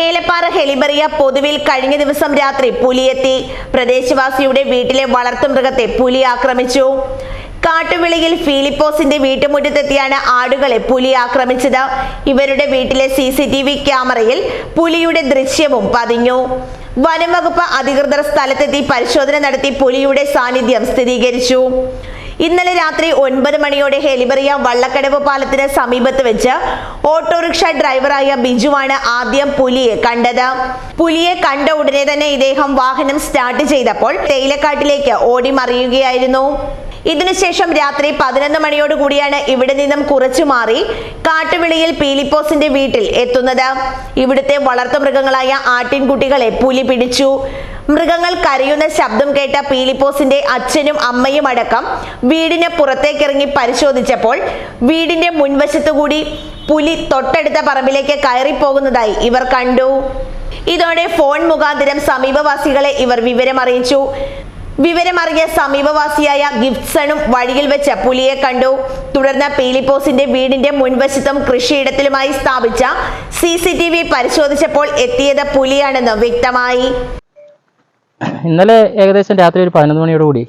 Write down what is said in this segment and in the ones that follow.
ഏലപ്പാറ ഹെലിബറിയ പൊതുവിൽ കഴിഞ്ഞ ദിവസം രാത്രി പുലിയെത്തി. പ്രദേശവാസിയുടെ വീട്ടിലെ വളർത്തുമൃഗത്തെ പുലി ആക്രമിച്ചു. കാട്ടുവിളിയിൽ ഫിലിപ്പോസിന്റെ വീട്ടുമുറ്റത്തെത്തിയാണ് ആടുകളെ പുലി ആക്രമിച്ചത്. ഇവരുടെ വീട്ടിലെ സി സി ടി വി ക്യാമറയിൽ പുലിയുടെ ദൃശ്യവും പതിഞ്ഞു. വനംവകുപ്പ് അധികൃതർ സ്ഥലത്തെത്തി പരിശോധന നടത്തി പുലിയുടെ സാന്നിധ്യം സ്ഥിരീകരിച്ചു. ഇന്നലെ രാത്രി ഒൻപത് മണിയോടെ ഹെലിബറിയ വള്ളക്കടവ് പാലത്തിന് സമീപത്ത് വെച്ച് ഓട്ടോറിക്ഷ ഡ്രൈവറായ ബിജുവാണ് ആദ്യം പുലിയെ കണ്ടത്. പുലിയെ കണ്ട ഉടനെ തന്നെ ഇദ്ദേഹം വാഹനം സ്റ്റാർട്ട് ചെയ്തപ്പോൾ തേയിലക്കാട്ടിലേക്ക് ഓടി മറിയുകയായിരുന്നു ഇതിനുശേഷം രാത്രി പതിനൊന്ന് മണിയോട് കൂടിയാണ് ഇവിടെ നിന്നും കുറച്ചു മാറി കാട്ടുവിളിയിൽ പീലിപ്പോസിന്റെ വീട്ടിൽ എത്തുന്നത്. ഇവിടുത്തെ വളർത്തുമൃഗങ്ങളായ ആട്ടിൻകുട്ടികളെ പുലി പിടിച്ചു. മൃഗങ്ങൾ കരയുന്ന ശബ്ദം കേട്ട പീലിപ്പോസിന്റെ അച്ഛനും അമ്മയും അടക്കം വീടിന് പുറത്തേക്കിറങ്ങി പരിശോധിച്ചപ്പോൾ വീടിന്റെ മുൻവശത്തുകൂടി പുലി തൊട്ടടുത്ത പറമ്പിലേക്ക് കയറിപ്പോകുന്നതായി ഇവർ കണ്ടു. ഇതോടെ ഫോൺ മുഖാന്തരം സമീപവാസികളെ ഇവർ വിവരമറിയിച്ചു. വിവരമറിഞ്ഞ സമീപവാസിയായ ഗിഫ്സണും വഴിയിൽ വെച്ച് പുലിയെ കണ്ടു. തുടർന്ന് പീലിപ്പോസിന്റെ വീടിന്റെ മുൻവശത്തും കൃഷിയിടത്തിലുമായി സ്ഥാപിച്ച സി പരിശോധിച്ചപ്പോൾ എത്തിയത് പുലിയാണെന്ന് വ്യക്തമായി. ഇന്നലെ ഏകദേശം രാത്രി ഒരു പതിനൊന്ന് മണിയോടുകൂടി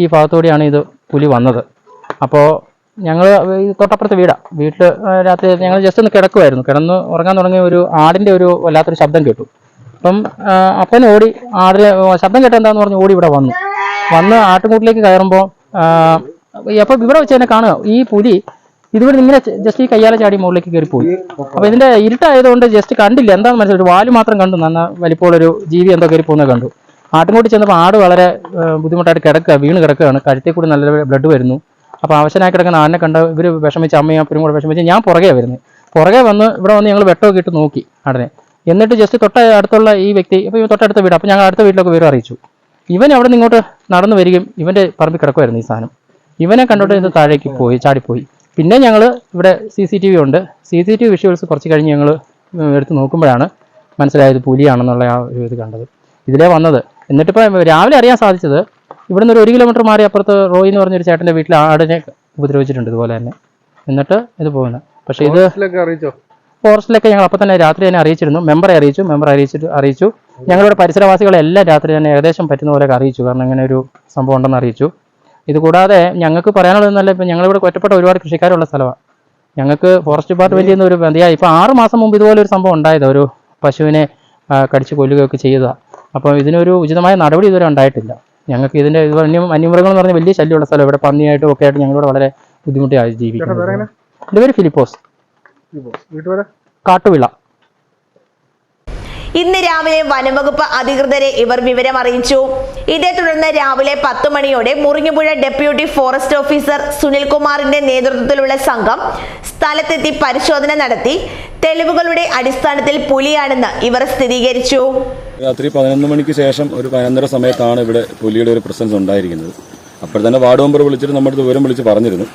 ഈ ഭാഗത്തുകൂടിയാണ് ഇത് പുലി വന്നത്. അപ്പോൾ ഞങ്ങൾ തൊട്ടപ്പുറത്ത് വീടാണ് വീട്ടിൽ രാത്രി ഞങ്ങൾ ജസ്റ്റ് ഒന്ന് കിടക്കുമായിരുന്നു കിടന്ന് ഉറങ്ങാൻ തുടങ്ങിയ ഒരു ആടിന്റെ ഒരു വല്ലാത്തൊരു ശബ്ദം കേട്ടു. അപ്പം അപ്പൻ ഓടി ആടിന് ശബ്ദം കേട്ട എന്താന്ന് പറഞ്ഞ് ഓടി ഇവിടെ വന്നു. വന്ന് ആട്ടുംകൂട്ടിലേക്ക് കയറുമ്പോൾ അപ്പോൾ ഇവിടെ വെച്ച് തന്നെ കാണുക. ഈ പുലി ഇതുവരെ ഇങ്ങനെ ജസ്റ്റ് ഈ കയ്യാലെ ചാടി മുകളിലേക്ക് കയറി പോയി അപ്പൊ ഇതിന്റെ ഇരുട്ടായതുകൊണ്ട് ജസ്റ്റ് കണ്ടില്ല. എന്താണെന്ന് മനസ്സിലായി? വാൽ മാത്രം കണ്ടു. നന്ന വലിപ്പമുള്ളൊരു ജീവി എന്തോ കയറി പോകുന്നത് കണ്ടു. ആട്ടിൻകൂട്ടി ചെന്നപ്പോൾ ആട് വളരെ ബുദ്ധിമുട്ടായിട്ട് കിടക്കുക വീണ് കിടക്കുകയാണ്. കഴുത്തിൽ കൂടി നല്ല ബ്ലഡ് വരുന്നു. അപ്പോൾ അവശനായി കിടക്കുന്ന ആടിനെ കണ്ട് ഇവർ വിഷമിച്ച് അമ്മയും അപ്പനും കൂടെ വിഷമിച്ച് ഞാൻ പുറകെ വരുന്നത് പുറകെ വന്ന് ഇവിടെ വന്ന് ഞങ്ങൾ വെട്ടമൊക്കെ ഇട്ട് നോക്കി ആടിനെ. എന്നിട്ട് ജസ്റ്റ് തൊട്ട അടുത്തുള്ള ഈ വ്യക്തി ഇപ്പോൾ തൊട്ടടുത്ത വീട് അപ്പോൾ ഞങ്ങൾ അടുത്ത വീട്ടിലൊക്കെ വിവരം അറിയിച്ചു. ഇവൻ അവിടെ നിന്ന് ഇങ്ങോട്ട് നടന്നു വരികയും ഇവന്റെ പറമ്പിൽ കിടക്കുമായിരുന്നു ഈ സാധനം. ഇവനെ കണ്ടോട്ട് ഇത് താഴേക്ക് പോയി ചാടിപ്പോയി. പിന്നെ ഞങ്ങൾ ഇവിടെ സി സി ടി വി ഉണ്ട്. C C T V visuals കുറച്ച് കഴിഞ്ഞ് ഞങ്ങൾ എടുത്ത് നോക്കുമ്പോഴാണ് മനസ്സിലായത് പുലിയാണെന്നുള്ള ആ ഒരു ഇത് കണ്ടത്. ഇതിലേ വന്നത്. എന്നിട്ടിപ്പോൾ രാവിലെ അറിയാൻ സാധിച്ചത് ഇവിടെ ഒരു ഒരു കിലോമീറ്റർ മാറി അപ്പുറത്ത് റോയി എന്ന് പറഞ്ഞൊരു ചേട്ടന്റെ വീട്ടിൽ ആടിനെ ഉപദ്രവിച്ചിട്ടുണ്ട് ഇതുപോലെ തന്നെ. എന്നിട്ട് ഇത് പോകുന്നത് പക്ഷേ ഇത് ഫോറസ്റ്റിലൊക്കെ അറിയിച്ചോ? ഫോറസ്റ്റിലൊക്കെ ഞങ്ങൾ അപ്പോൾ തന്നെ രാത്രി തന്നെ അറിയിച്ചിരുന്നു. മെമ്പറെ അറിയിച്ചു മെമ്പർ അറിയിച്ചിട്ട് അറിയിച്ചു. ഞങ്ങളുടെ പരിസരവാസികളെല്ലാം രാത്രി തന്നെ ഏകദേശം പറ്റുന്ന പോലെയൊക്കെ അറിയിച്ചു. കാരണം ഇങ്ങനെ ഒരു സംഭവം ഉണ്ടെന്ന് അറിയിച്ചു. ഇത് കൂടാതെ ഞങ്ങൾക്ക് പറയാനുള്ളതെന്നല്ല ഇപ്പം ഞങ്ങളിവിടെ ഒറ്റപ്പെട്ട ഒരുപാട് കൃഷിക്കാരുള്ള സ്ഥലമാണ്. ഞങ്ങൾക്ക് ഫോറസ്റ്റ് ഡിപ്പാർട്ട്മെന്റിൽ നിന്ന് ഒരു ബന്ധിയായി. ഇപ്പോൾ ആറ് മാസം മുമ്പ് ഇതുപോലെ ഒരു സംഭവം ഉണ്ടായത് ഒരു പശുവിനെ കടിച്ചു കൊല്ലുകയൊക്കെ ചെയ്തതാണ് അപ്പോൾ ഇതിനൊരു ഉചിതമായ നടപടി ഇതുവരെ ഉണ്ടായിട്ടില്ല. ഞങ്ങൾക്ക് ഇതിന്റെ ഇത് അന്യ അന്യമൃഗങ്ങൾ എന്ന് പറഞ്ഞാൽ വലിയ ശല്യമുള്ള സ്ഥലം. ഇവിടെ പന്നിയായിട്ടും ഒക്കെ ആയിട്ട് ഞങ്ങളിവിടെ വളരെ ബുദ്ധിമുട്ടിയായി ജീവിക്കുന്നത്? എന്റെ പേര് ഫിലിപ്പോസ്. കാട്ടുവിള. ഇന്ന് രാവിലെ വനംവകുപ്പ് അധികൃതരെ ഇവർ വിവരം അറിയിച്ചു. ഇതേ തുടർന്ന് രാവിലെ പത്ത് മണിയോടെ മുറിഞ്ഞുപുഴ ഡെപ്യൂട്ടി ഫോറസ്റ്റ് ഓഫീസർ സുനിൽകുമാറിന്റെ നേതൃത്വത്തിലുള്ള സംഘം സ്ഥലത്തെത്തി പരിശോധന നടത്തി. തെളിവുകളുടെ അടിസ്ഥാനത്തിൽ പുലിയാണെന്ന് ഇവർ സ്ഥിരീകരിച്ചു. രാത്രി പതിനൊന്ന് മണിക്ക് ശേഷം ഒരു പതിനൊന്നര സമയത്താണ് ഇവിടെ പുലിയുടെ ഒരു പ്രസൻസ് ഉണ്ടായിരിക്കുന്നത്. അപ്പോൾ തന്നെ വാർഡ് മെമ്പർ വിളിച്ചിട്ട് നമ്മുടെ വിവരം വിളിച്ച് പറഞ്ഞിരുന്നു.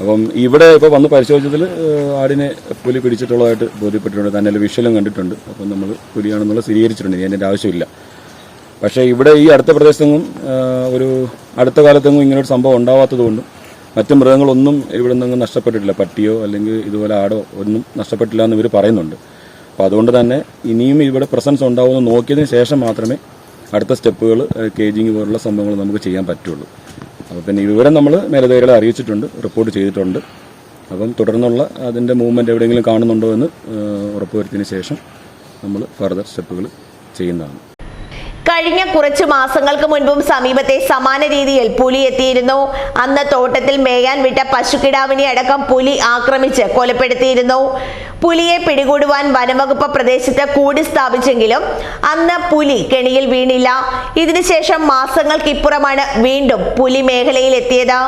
അപ്പം ഇവിടെ ഇപ്പോൾ വന്ന് പരിശോധിച്ചതിൽ ആടിനെ പുലി പിടിച്ചിട്ടുള്ളതായിട്ട് ബോധ്യപ്പെട്ടിട്ടുണ്ട്. തന്നെ വിഷ്വലും കണ്ടിട്ടുണ്ട്. അപ്പം നമ്മൾ പുലിയാണെന്നുള്ള സ്ഥിരീകരിച്ചിട്ടുണ്ട്. ഇനി അതിന്റെ ആവശ്യമില്ല. പക്ഷേ ഇവിടെ ഈ അടുത്ത പ്രദേശത്തെങ്ങും ഒരു അടുത്ത കാലത്തെങ്ങും ഇങ്ങനൊരു സംഭവം ഉണ്ടാവാത്തതുകൊണ്ടും മറ്റു മൃഗങ്ങളൊന്നും ഇവിടെ നിന്നും നഷ്ടപ്പെട്ടിട്ടില്ല. പട്ടിയോ അല്ലെങ്കിൽ ഇതുപോലെ ആടോ ഒന്നും നഷ്ടപ്പെട്ടില്ല എന്ന് ഇവർ പറയുന്നുണ്ട്. അപ്പോൾ അതുകൊണ്ട് തന്നെ ഇനിയും ഇവിടെ പ്രസൻസ് ഉണ്ടാവുമെന്ന് നോക്കിയതിന് ശേഷം മാത്രമേ അടുത്ത സ്റ്റെപ്പുകൾ കേജിങ് പോലുള്ള സംഭവങ്ങൾ നമുക്ക് ചെയ്യാൻ പറ്റുള്ളൂ. അപ്പോൾ പിന്നെ ഈ വിവരം നമ്മൾ മേലധികാരികളെ അറിയിച്ചിട്ടുണ്ട് റിപ്പോർട്ട് ചെയ്തിട്ടുണ്ട്. അപ്പം തുടർന്നുള്ള അതിന്റെ മൂവ്മെന്റ് എവിടെയെങ്കിലും കാണുന്നുണ്ടോ എന്ന് ഉറപ്പുവരുത്തിയതിന് ശേഷം നമ്മൾ ഫർദർ സ്റ്റെപ്പുകൾ ചെയ്യുന്നതാണ്. കഴിഞ്ഞ കുറച്ച് മാസങ്ങൾക്ക് മുൻപും സമീപത്തെ സമാന രീതിയിൽ പുലി എത്തിയിരുന്നു. അന്ന് തോട്ടത്തിൽ മേയാൻ വിട്ട പശുക്കിടാവിനെ അടക്കം പുലി ആക്രമിച്ച് കൊലപ്പെടുത്തിയിരുന്നു. പുലിയെ പിടികൂടുവാൻ വനംവകുപ്പ് പ്രദേശത്ത് കൂടി സ്ഥാപിച്ചെങ്കിലും അന്ന് പുലി കെണിയിൽ വീണില്ല. ഇതിനുശേഷം മാസങ്ങൾക്കിപ്പുറമാണ് വീണ്ടും പുലി മേഖലയിൽ എത്തിയത്.